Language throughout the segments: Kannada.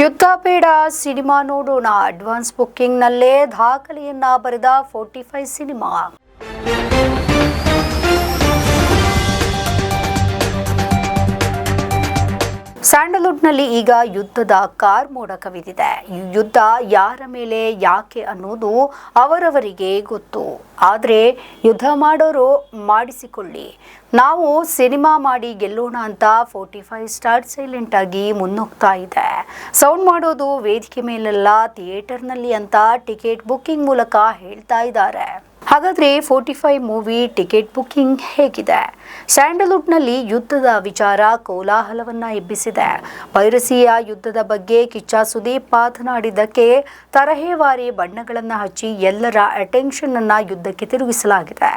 ಯುದ್ಧ ಬೇಡ ಸಿನಿಮಾ ನೋಡೋಣ. ಅಡ್ವಾನ್ಸ್ ಬುಕ್ಕಿಂಗ್ನಲ್ಲೇ ದಾಖಲೆಯನ್ನ ಬರೆದ ಫೋರ್ಟಿ ಫೈವ್ ಸಿನಿಮಾ. ಸ್ಯಾಂಡಲ್ವುಡ್ನಲ್ಲಿ ಈಗ ಯುದ್ಧದ ಕಾರ್ ಮೋಡ ಕವಿದಿದೆ ಯುದ್ಧ ಯಾರ ಮೇಲೆ ಯಾಕೆ ಅನ್ನೋದು ಅವರವರಿಗೆ ಗೊತ್ತು. ಆದರೆ ಯುದ್ಧ ಮಾಡೋರು ಮಾಡಿಸಿಕೊಳ್ಳಿ. ನಾವು ಸಿನಿಮಾ ಮಾಡಿ ಗೆಲ್ಲೋಣ ಅಂತ ಫೋರ್ಟಿ ಫೈವ್ ಸ್ಟಾರ್ ಸೈಲೆಂಟ್ ಆಗಿ ಮುನ್ನುಗ್ತಾ ಇದೆ. ಸೌಂಡ್ ಮಾಡೋದು ವೇದಿಕೆ ಮೇಲೆಲ್ಲ, ಥಿಯೇಟರ್ನಲ್ಲಿ ಅಂತ ಟಿಕೆಟ್ ಬುಕ್ಕಿಂಗ್ ಮೂಲಕ ಹೇಳ್ತಾ ಇದ್ದಾರೆ. ಹಾಗಾದ್ರೆ forty five movie ticket booking ಹೇಗಿದೆ? ಸ್ಯಾಂಡಲ್ವುಡ್ನಲ್ಲಿ ಯುದ್ಧದ ವಿಚಾರ ಕೋಲಾಹಲವನ್ನ ಎಬ್ಬಿಸಿದೆ. ಪೈರಸಿಯ ಯುದ್ಧದ ಬಗ್ಗೆ ಕಿಚ್ಚ ಸುದೀಪ್ ಮಾತನಾಡಿದ್ದಕ್ಕೆ ತರಹೇವಾರಿ ಬಣ್ಣಗಳನ್ನು ಹಚ್ಚಿ ಎಲ್ಲರ ಅಟೆನ್ಷನ್ ಅನ್ನ ಯುದ್ಧಕ್ಕೆ ತಿರುಗಿಸಲಾಗಿದೆ.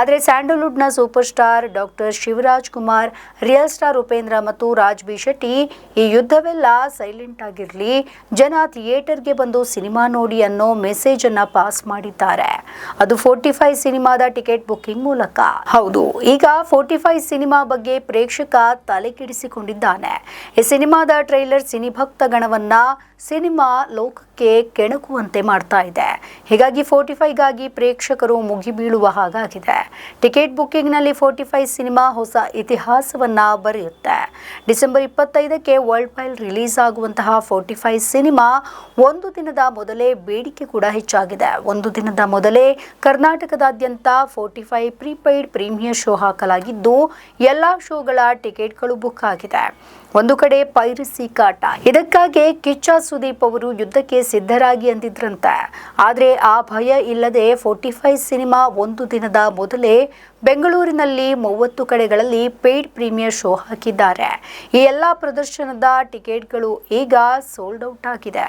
ಆದರೆ ಸ್ಯಾಂಡಲ್ವುಡ್ನ super star doctor Shivaraj Kumar real star Upendra ಮತ್ತು ರಾಜ್ ಬಿ ಶೆಟ್ಟಿ ಈ ಯುದ್ಧವೆಲ್ಲ ಸೈಲೆಂಟ್ ಆಗಿರಲಿ, ಜನ ಥಿಯೇಟರ್ಗೆ ಬಂದು ಸಿನಿಮಾ ನೋಡಿ ಅನ್ನೋ ಮೆಸೇಜ್ ಅನ್ನ ಪಾಸ್ ಮಾಡಿದ್ದಾರೆ. ಅದು ಫೈವ್ ಸಿನಿಮಾದ ಟಿಕೆಟ್ ಬುಕ್ಕಿಂಗ್ ಮೂಲಕ. ಹೌದು. ಈಗ ಫೋರ್ಟಿ ಫೈವ್ ಸಿನಿಮಾ ಬಗ್ಗೆ ಪ್ರೇಕ್ಷಕ ತಲೆ ಕೆಡಿಸಿಕೊಂಡಿದ್ದಾನೆ. ಈ ಸಿನಿಮಾದ ಟ್ರೈಲರ್ ಸಿನಿಭಕ್ತ ಗಣವನ್ನ ಸಿನಿಮಾ ಲೋಕಕ್ಕೆ ಕೆಣಕುವಂತೆ ಮಾಡ್ತಾ ಇದೆ. ಹೀಗಾಗಿ ಫೋರ್ಟಿ ಫೈವ್ಗಾಗಿ ಪ್ರೇಕ್ಷಕರು ಮುಗಿಬೀಳುವ ಹಾಗಾಗಿದೆ. ಟಿಕೆಟ್ ಬುಕ್ಕಿಂಗ್ನಲ್ಲಿ ಫೋರ್ಟಿ ಫೈವ್ ಸಿನಿಮಾ ಹೊಸ ಇತಿಹಾಸವನ್ನ ಬರೆಯುತ್ತೆ. ಡಿಸೆಂಬರ್ ಇಪ್ಪತ್ತೈದಕ್ಕೆ ವರ್ಲ್ಡ್ ಫೈಲ್ ರಿಲೀಸ್ ಆಗುವಂತಹ ಫೋರ್ಟಿ ಫೈವ್ ಸಿನಿಮಾ ಒಂದು ದಿನದ ಮೊದಲೇ ಬೇಡಿಕೆ ಕೂಡ ಹೆಚ್ಚಾಗಿದೆ. ಒಂದು ದಿನದ ಮೊದಲೇ ಕರ್ನಾಟಕದಾದ್ಯಂತ forty five prepaid premier show ಹಾಕಲಾಗಿದ್ದು, ಎಲ್ಲ ಶೋಗಳ ಟಿಕೆಟ್ಗಳು ಬುಕ್ ಆಗಿದೆ. ಒಂದು ಕಡೆ ಪೈರಸಿ ಕಾಟ. ಇದಕ್ಕಾಗಿ ಕಿಚ್ಚ ಸುದೀಪ್ ಅವರು ಯುದ್ಧಕ್ಕೆ ಸಿದ್ಧರಾಗಿ ಅಂದಿದ್ರಂತೆ. ಆದರೆ ಆ ಭಯ ಇಲ್ಲದೆ ಫೋರ್ಟಿ ಫೈವ್ ಸಿನಿಮಾ ಒಂದು ದಿನದ ಮೊದಲೇ ಬೆಂಗಳೂರಿನಲ್ಲಿ ಮೂವತ್ತು ಕಡೆಗಳಲ್ಲಿ ಪೇಯ್ಡ್ ಪ್ರೀಮಿಯರ್ ಶೋ ಹಾಕಿದ್ದಾರೆ. ಈ ಎಲ್ಲ ಪ್ರದರ್ಶನದ ಟಿಕೆಟ್ಗಳು ಈಗ ಸೋಲ್ಡ್ ಔಟ್ ಆಗಿದೆ.